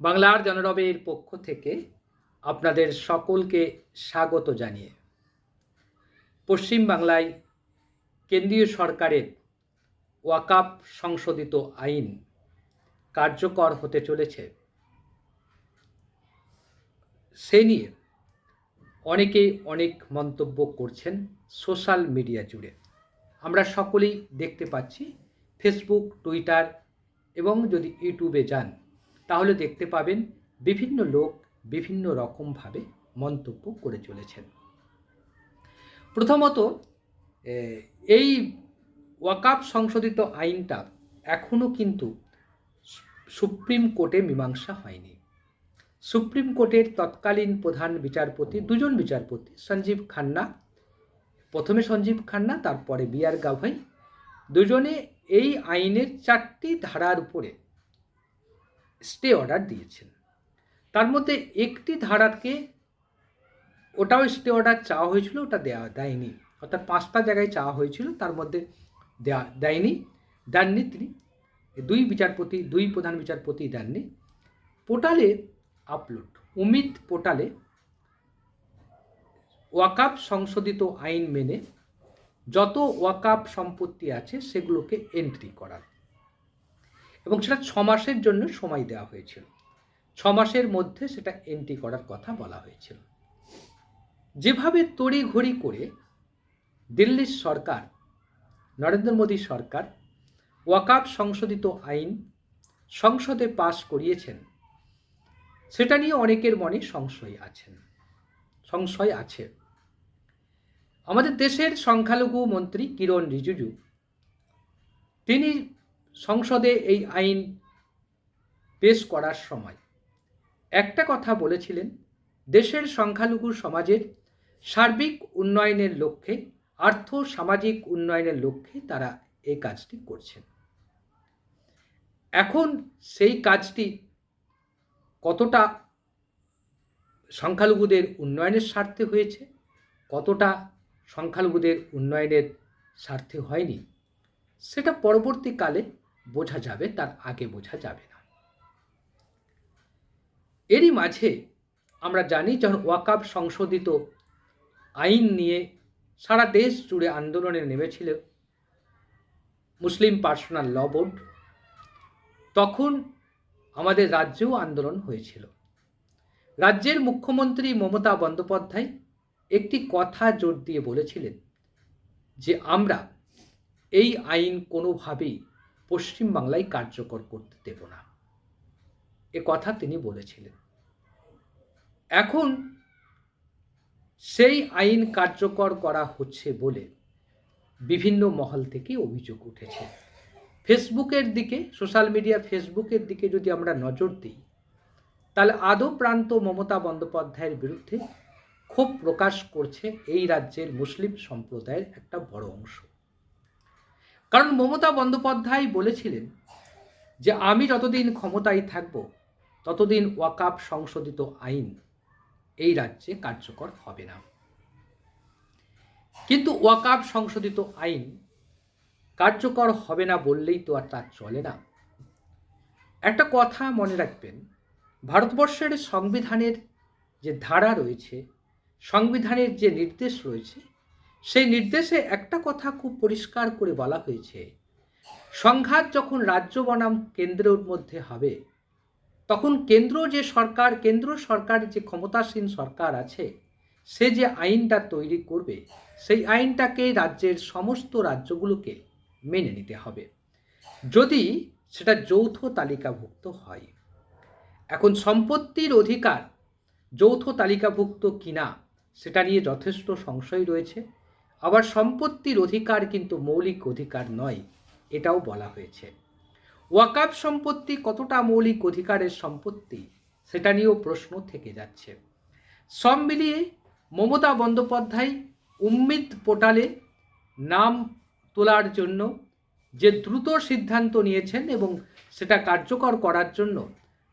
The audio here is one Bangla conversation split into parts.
বাংলার জনরবের পক্ষ থেকে আপনাদের সকলকে স্বাগত জানিয়ে। পশ্চিম বাংলায় কেন্দ্রীয় সরকারের ওয়াকাপ সংশোধিত আইন কার্যকর হতে চলেছে। সে নিয়ে অনেকে অনেক মন্তব্য করছেন সোশ্যাল মিডিয়া জুড়ে। আমরা সকলেই দেখতে পাচ্ছি, ফেসবুক, টুইটার এবং যদি ইউটিউবে যান তাহলে দেখতে পাবেন বিভিন্ন লোক বিভিন্ন রকমভাবে মন্তব্য করে চলেছেন। প্রথমত এই ওয়াকাপ সংশোধিত আইনটা এখনও কিন্তু সুপ্রিম কোর্টে মীমাংসা হয়নি। সুপ্রিম কোর্টের তৎকালীন প্রধান বিচারপতি, দুজন বিচারপতি, সঞ্জীব খান্না, প্রথমে সঞ্জীব খান্না, তারপরে বি আর গাভাই, দুজনে এই আইনের চারটি ধারার উপরে স্টে অর্ডার দিয়েছেন। তার মধ্যে একটি ধারাকে ওটাও স্টে অর্ডার চাওয়া হয়েছিল, ওটা দেওয়া দেয়নি। অর্থাৎ পাঁচটা জায়গায় চাওয়া হয়েছিল, তার মধ্যে দেয়া দেয়নি, দেননি তিনি। দুই বিচারপতি, দুই প্রধান বিচারপতি দেননি। পোর্টালে আপলোড উমিত পোর্টালে ওয়াকাপ সংশোধিত আইন মেনে যত ওয়াকাপ সম্পত্তি আছে সেগুলোকে এন্ট্রি করার। এবং সেটা ছ মাসের জন্য সময় দেওয়া হয়েছিল। ছ মাসের মধ্যে সেটা এন্ট্রি করার কথা বলা হয়েছিল। যেভাবে তড়িঘড়ি করে দিল্লির সরকার, নরেন্দ্র মোদী সরকার ওয়াকাপ সংশোধিত আইন সংসদে পাশ করিয়েছেন, সেটা নিয়ে অনেকের মনে সংশয় আছেন। সংশয় আছে। আমাদের দেশের সংখ্যালঘু মন্ত্রী কিরণ রিজিজু, তিনি সংসদে এই আইন পেশ করার সময় একটা কথা বলেছিলেন, দেশের সংখ্যালঘু সমাজের সার্বিক উন্নয়নের লক্ষ্যে আর্থ সামাজিক উন্নয়নের লক্ষ্যে তারা এই কাজটি করছেন। এখন সেই কাজটি কতটা সংখ্যালঘুদের উন্নয়নের স্বার্থে হয়েছে, কতটা সংখ্যালঘুদের উন্নয়নের স্বার্থে হয়নি, সেটা পরবর্তীকালে বোঝা যাবে, তার আগে বোঝা যাবে না। এরই মাঝে আমরা জানি যখন ওয়াকাব সংশোধিত আইন নিয়ে সারা দেশ জুড়ে আন্দোলনে নেমেছিল, মুসলিম পার্সোনাল ল বোর্ড, তখন আমাদের রাজ্যেও আন্দোলন হয়েছিল। রাজ্যের মুখ্যমন্ত্রী মমতা বন্দ্যোপাধ্যায় একটি কথা জোর দিয়ে বলেছিলেন যে, আমরা এই আইন কোনোভাবেই পশ্চিমবাংলায় কার্যকর করতে দেব না। এ কথা তিনি বলেছিলেন। এখন সেই আইন কার্যকর করা হচ্ছে বলে বিভিন্ন মহল থেকে অভিযোগ উঠেছে। ফেসবুকের দিকে, সোশ্যাল মিডিয়া ফেসবুকের দিকে যদি আমরা নজর দিই, তাহলে আদৌ প্রান্ত মমতা বন্দ্যোপাধ্যায়ের বিরুদ্ধে ক্ষোভ প্রকাশ করছে এই রাজ্যের মুসলিম সম্প্রদায়ের একটা বড় অংশ। কারণ মমতা বন্দ্যোপাধ্যায় বলেছিলেন যে আমি যতদিন ক্ষমতায় থাকব, ততদিন ওয়াকাপ সংশোধিত আইন এই রাজ্যে কার্যকর হবে না। কিন্তু ওয়াকাপ সংশোধিত আইন কার্যকর হবে না বললেই তো আর তা চলে না। একটা কথা মনে রাখবেন, ভারতবর্ষের সংবিধানের যে ধারা রয়েছে, সংবিধানের যে নির্দেশ রয়েছে সেই নির্দেশে একটা কথা খুব পরিষ্কার করে বলা হয়েছে। সংঘাত যখন রাজ্য বনাম কেন্দ্রের মধ্যে হবে, তখন কেন্দ্র যে সরকার, কেন্দ্র সরকার যে ক্ষমতাসীন সরকার আছে, সে যে আইনটা তৈরি করবে, সেই আইনটাকে রাজ্যের সমস্ত রাজ্যগুলোকে মেনে নিতে হবে। যদি সেটা যৌথ তালিকাভুক্ত হয়, এখন সম্পত্তির অধিকার যৌথ তালিকাভুক্ত কিনা, সেটা নিয়ে যথেষ্ট সংশয় রয়েছে। আবার সম্পত্তির অধিকার কিন্তু মৌলিক অধিকার নয়, এটাও বলা হয়েছে। ওয়াকাব সম্পত্তি কতটা মৌলিক অধিকারের সম্পত্তি, সেটা নিয়েও প্রশ্ন থেকে যাচ্ছে। সব মিলিয়ে মমতা বন্দ্যোপাধ্যায় উম্মিদ পোর্টালে নাম তোলার জন্য যে দ্রুত সিদ্ধান্ত নিয়েছেন এবং সেটা কার্যকর করার জন্য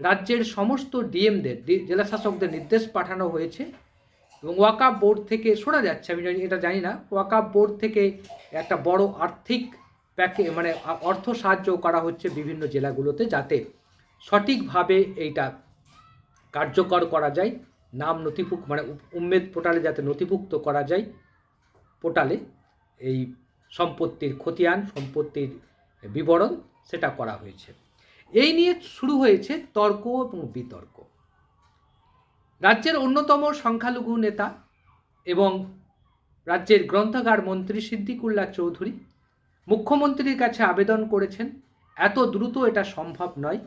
রাজ্যের সমস্ত ডিএমদের জেলা শাসকদের নির্দেশ পাঠানো হয়েছে এবং ওয়াকাপ বোর্ড থেকে শোনা যাচ্ছে, আমি এটা জানি না ওয়াকাপ বোর্ড থেকে একটা বড় আর্থিক প্যাকে মানে অর্থ সাহায্য করা হচ্ছে বিভিন্ন জেলাগুলোতে যাতে সঠিকভাবে এইটা কার্যকর করা যায়, নাম নথিভুক্ত মানে উম্মেদ পোর্টালে যাতে নথিভুক্ত করা যায়, পোর্টালে এই সম্পত্তির খতিয়ান, সম্পত্তির বিবরণ, সেটা করা হয়েছে। এই নিয়ে শুরু হয়েছে তর্ক এবং বিতর্ক। রাজ্যের অন্যতম সংখ্যালঘু নেতা এবং রাজ্যের গ্রন্থাগার মন্ত্রী সিদ্দিকুল্লাহ চৌধুরী মুখ্যমন্ত্রীর কাছে আবেদন করেছেন, এত দ্রুত এটা সম্ভব নয়।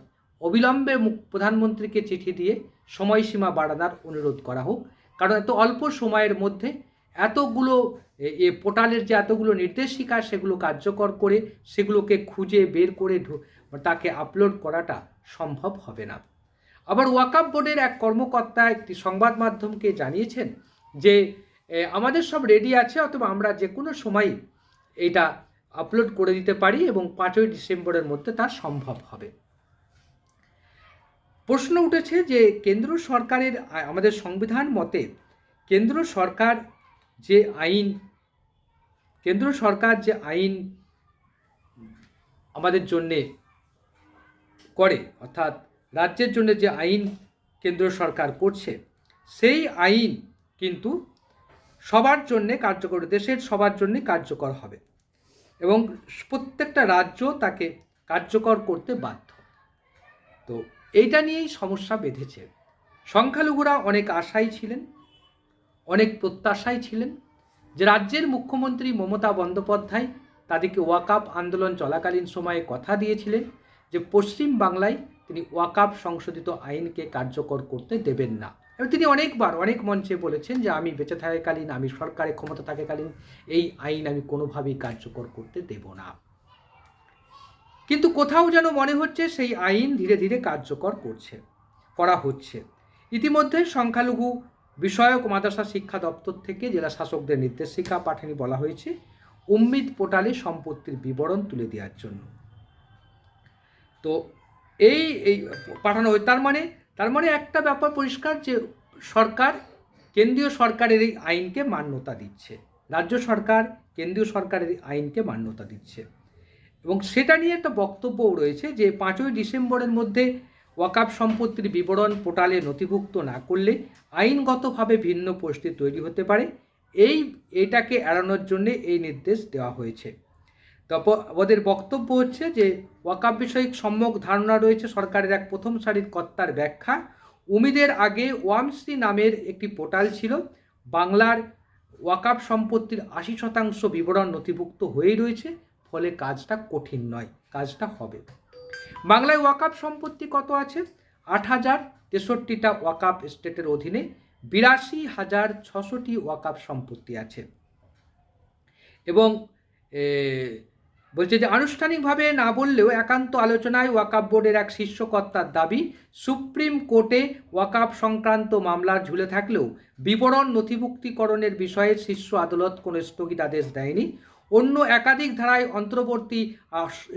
অবিলম্বে প্রধানমন্ত্রীকে চিঠি দিয়ে সময়সীমা বাড়ানোর অনুরোধ করা হোক। কারণ এত অল্প সময়ের মধ্যে এতগুলো এ- পোর্টালের যে এতগুলো নির্দেশিকা, সেগুলো কার্যকর করে সেগুলোকে খুঁজে বের করে তাকে আপলোড করাটা সম্ভব হবে না। আবার ওয়াকাপ বোর্ডের এক কর্মকর্তা একটি সংবাদ মাধ্যমকে জানিয়েছেন যে আমাদের সব রেডি আছে, অথবা আমরা যে কোনো সময় এটা আপলোড করে দিতে পারি এবং পাঁচই ডিসেম্বরের মধ্যে তা সম্ভব হবে। প্রশ্ন উঠেছে যে, কেন্দ্র সরকারের আমাদের সংবিধান মতে কেন্দ্র সরকার যে আইন, কেন্দ্র সরকার যে আইন আমাদের জন্যে করে, অর্থাৎ রাজ্যের জন্য যে আইন কেন্দ্র সরকার করছে, সেই আইন কিন্তু সবার জন্যে কার্যকর, দেশের সবার জন্যে কার্যকর হবে এবং প্রত্যেকটা রাজ্য তাকে কার্যকর করতে বাধ্য। তো এইটা নিয়েই সমস্যা বেঁধেছে। সংখ্যালঘুরা অনেক আশাই ছিলেন, অনেক প্রত্যাশায় ছিলেন যে রাজ্যের মুখ্যমন্ত্রী মমতা বন্দ্যোপাধ্যায় তাদেরকে ওয়াকাপ আন্দোলন চলাকালীন সময়ে কথা দিয়েছিলেন যে পশ্চিম বাংলায় তিনি ওয়াকাপ সংশোধিত আইনকে কার্যকর করতে দেবেন না। এবং তিনি অনেকবার, অনেক মঞ্চে বলেছেন যে আমি বেঁচে থাকাকালীন, আমি সরকারের ক্ষমতা থাকাকালীন এই আইন আমি কোনোভাবেই কার্যকর করতে দেব না। কিন্তু কোথাও যেন মনে হচ্ছে সেই আইন ধীরে ধীরে কার্যকর করছে, করা হচ্ছে। ইতিমধ্যে সংখ্যালঘু বিষয়ক মাদ্রাসা শিক্ষা দপ্তর থেকে জেলা শাসকদের নির্দেশিকা পাঠানি বলা হয়েছে উম্মিদ পোর্টালে সম্পত্তির বিবরণ তুলে দেওয়ার জন্য। তো এই এই পাঠানো হয় তার মানে তার মানে একটা ব্যাপার পরিষ্কার যে সরকার, কেন্দ্রীয় সরকারের এই আইনকে মান্যতা দিচ্ছে। রাজ্য সরকার কেন্দ্রীয় সরকারের আইনকে মান্যতা দিচ্ছে। এবং সেটা নিয়ে একটা বক্তব্যও রয়েছে যে, পাঁচই ডিসেম্বরের মধ্যে ওয়াকাপ সম্পত্তির বিবরণ পোর্টালে নথিভুক্ত না করলে আইনগতভাবে ভিন্ন পরিস্থিতি তৈরি হতে পারে। এই, এটাকে এড়ানোর জন্যে এই নির্দেশ দেওয়া হয়েছে। তারপর ওদের বক্তব্য হচ্ছে যে ওয়াকাপ বিষয়ক সম্যক ধারণা রয়েছে সরকারের এক প্রথম সারির কর্তার ব্যাখ্যা। উমিদের আগে ওয়ামসি নামের একটি পোর্টাল ছিল। বাংলার ওয়াকাপ সম্পত্তির আশি শতাংশ বিবরণ নথিভুক্ত হয়েই রয়েছে, ফলে কাজটা কঠিন নয়, কাজটা হবে। বাংলায় ওয়াকাপ সম্পত্তি কত আছে? আট হাজার তেষট্টিটা ওয়াকাপ স্টেটের অধীনে বিরাশি হাজার ছশোটি ওয়াকাপ সম্পত্তি আছে। এবং বলছে যে আনুষ্ঠানিকভাবে না বললেও একান্ত আলোচনায় ওয়াকাপ বোর্ডের এক শীর্ষকর্তার দাবি, সুপ্রিম কোর্টে ওয়াকাপ সংক্রান্ত মামলা ঝুলে থাকলেও বিবরণ নথিভুক্তিকরণের বিষয়ে শীর্ষ আদালত কোনো স্থগিতাদেশ দেয়নি। অন্য একাধিক ধারায় অন্তর্বর্তী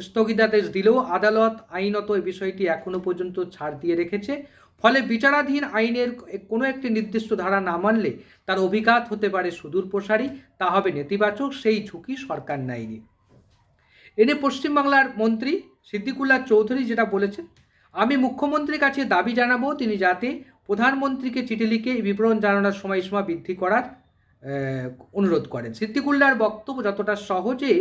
স্থগিতাদেশ দিলেও আদালত আইনত এই বিষয়টি এখনও পর্যন্ত ছাড় দিয়ে রেখেছে। ফলে বিচারাধীন আইনের কোনো একটি নির্দিষ্ট ধারা না মানলে তার অভিঘাত হতে পারে সুদূর প্রসারী তা হবে নেতিবাচক, সেই ঝুঁকি সরকার নেয়নি। এনে পশ্চিমবাংলার মন্ত্রী সিদ্দিকুল্লাহ চৌধুরী যেটা বলেছেন, আমি মুখ্যমন্ত্রীর কাছে দাবি জানাব, তিনি যাতে প্রধানমন্ত্রীকে চিঠি লিখে বিবরণ জানানোর সময়সীমা বৃদ্ধি করার অনুরোধ করেন। সিদ্দিকুল্লাহর বক্তব্য যতটা সহজে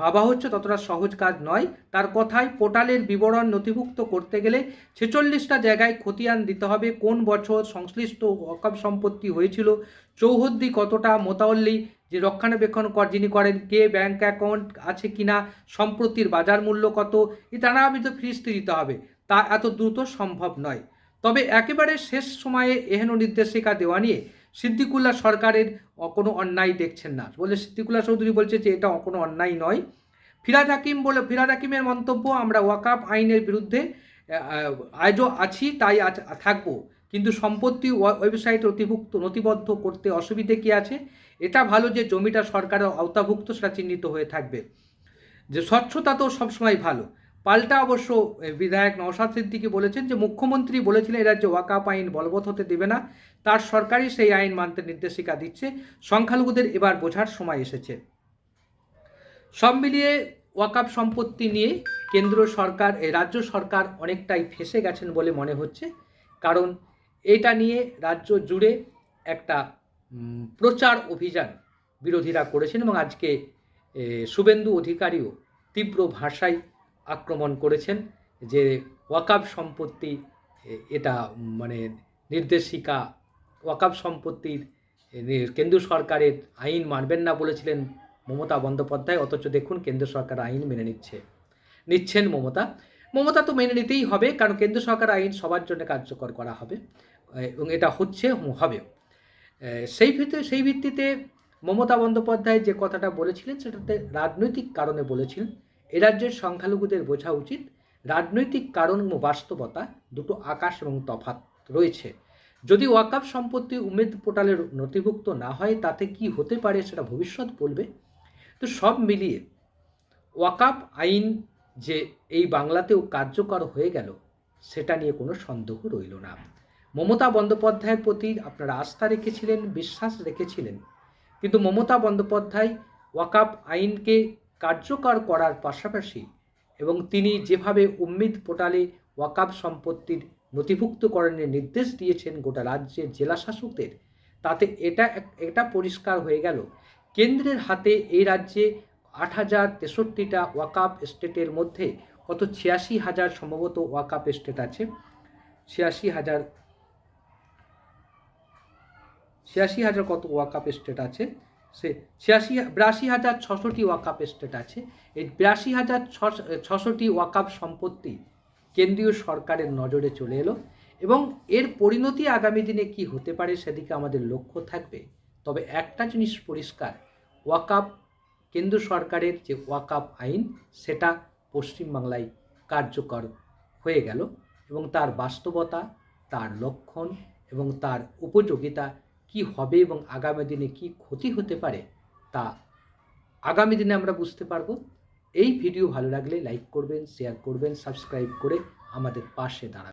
ভাবা হচ্ছে ততটা সহজ কাজ নয়। তার কথায় পোর্টালের বিবরণ নথিভুক্ত করতে গেলে ছেচল্লিশটা জায়গায় খতিয়ান দিতে হবে, কোন বছর সংশ্লিষ্ট অকাব সম্পত্তি হয়েছিল, চৌহদ্দি কতটা মোতাল্লি যে রক্ষণাবেক্ষণ কর, যিনি করেন, কে ব্যাংক অ্যাকাউন্ট আছে কিনা, সম্পত্তির বাজার মূল্য কত এ তো ফিরিস্তি দিতে হবে। তা এত দ্রুত সম্ভব নয়। তবে একেবারে শেষ সময়ে এহেন নির্দেশিকা দেওয়া নিয়ে সিদ্দিকুল্লা সরকারের কোনো অন্যায় দেখছেন না। বলে সিদ্দিকুল্লাহ চৌধুরী বলছে যে, এটা কোনো অন্যায় নয়। ফিরাদ হাকিম বলে, ফিরাদ হাকিমের মন্তব্য, আমরা ওয়াকাপ আইনের বিরুদ্ধে আজও আছি, তাই আজ থাকব। কিন্তু সম্পত্তি ওয়া- ওয়েবসাইটে নথিভুক্ত, নথিবদ্ধ করতে অসুবিধে কি আছে? এটা ভালো যে জমিটা সরকারের আওতাভুক্ত সেটা চিহ্নিত হয়ে থাকবে। যে স্বচ্ছতা তো সবসময় ভালো। পাল্টা অবশ্য বিধায়ক নওশাদ সিদ্দিকি বলেছেন যে, মুখ্যমন্ত্রী বলেছিলেন, এ রাজ্যে ওয়াকাপ আইন বলবৎ হতে দেবে না। তার সরকারই সেই আইন মানতে নির্দেশিকা দিচ্ছে। সংখ্যালঘুদের এবার বোঝার সময় এসেছে। সব মিলিয়ে ওয়াকাপ সম্পত্তি নিয়ে কেন্দ্র সরকার রাজ্য সরকার অনেকটাই ফেসে গেছেন বলে মনে হচ্ছে। কারণ এটা নিয়ে রাজ্য জুড়ে একটা প্রচার অভিযান বিরোধীরা করেছেন এবং আজকে শুভেন্দু অধিকারীও তীব্র ভাষায় আক্রমণ করেছেন যে ওয়াকাব সম্পত্তি এটা মানে নির্দেশিকা, ওয়াকাব সম্পত্তির কেন্দ্র সরকারের আইন মানবেন না বলেছিলেন মমতা বন্দ্যোপাধ্যায়, অথচ দেখুন কেন্দ্র সরকার আইন মেনে নিচ্ছে, নিচ্ছেন মমতা। মমতা তো মেনে নিতেই হবে, কারণ কেন্দ্র সরকার আইন সবার জন্য কার্যকর করা হবে, এবং এটা হচ্ছে হবে। সেই ভিত্তিতে সেই ভিত্তিতে মমতা বন্দ্যোপাধ্যায় যে কথাটা বলেছিলেন, সেটাতে রাজনৈতিক কারণে বলেছিলেন, এ রাজ্যের সংখ্যালঘুদের বোঝা উচিত, রাজনৈতিক কারণ এবং বাস্তবতা দুটো আকাশ এবং তফাৎ রয়েছে। যদি ওয়াকাফ সম্পত্তি উমেদ পোর্টালের নথিভুক্ত না হয়, তাতে কি হতে পারে সেটা ভবিষ্যৎ বলবে? তো সব মিলিয়ে ওয়াকাফ আইন যে এই বাংলাতেও কার্যকর হয়ে গেল, সেটা নিয়ে কোনো সন্দেহ রইল না। মমতা বন্দ্যোপাধ্যায়ের প্রতি আপনারা আস্থা রেখেছিলেন, বিশ্বাস রেখেছিলেন। কিন্তু মমতা বন্দ্যোপাধ্যায় ওয়াকাপ আইনকে কার্যকর করার পাশাপাশি এবং তিনি যেভাবে উম্মিদ পোর্টালে ওয়াকাপ সম্পত্তির নথিভুক্তকরণের নির্দেশ দিয়েছেন গোটা রাজ্যের জেলা শাসকদের তাতে এটা এটা পরিষ্কার হয়ে গেল। কেন্দ্রের হাতে এই রাজ্যে আট হাজার তেষট্টিটা ওয়াকাপ স্টেটের মধ্যে কত ছিয়াশি হাজার সম্ভবত ওয়াকাপ স্টেট আছে? ছিয়াশি হাজার ছিয়াশি হাজার কত ওয়াকাপ স্টেট আছে? সে ছিয়াশি বিরাশি হাজার ছশোটি ওয়াকাপ স্টেট আছে। এই বিরাশি হাজার ছশোটি ওয়াকাপ সম্পত্তি কেন্দ্রীয় সরকারের নজরে চলে এলো এবং এর পরিণতি আগামী দিনে কি হতে পারে সেদিকে আমাদের লক্ষ্য থাকবে। তবে একটা জিনিস পরিষ্কার, ওয়াকাপ কেন্দ্র সরকারের যে ওয়াকাপ আইন, সেটা পশ্চিমবাংলায় কার্যকর হয়ে গেল এবং তার বাস্তবতা, তার লক্ষণ এবং তার উপযোগিতা কি হবে এবং আগামী দিনে কি ক্ষতি হতে পারে, তা আগামী দিনে আমরা বুঝতে পারব। এই ভিডিও ভালো লাগলে লাইক করবেন, শেয়ার করবেন, সাবস্ক্রাইব করে আমাদের পাশে দাঁড়াবেন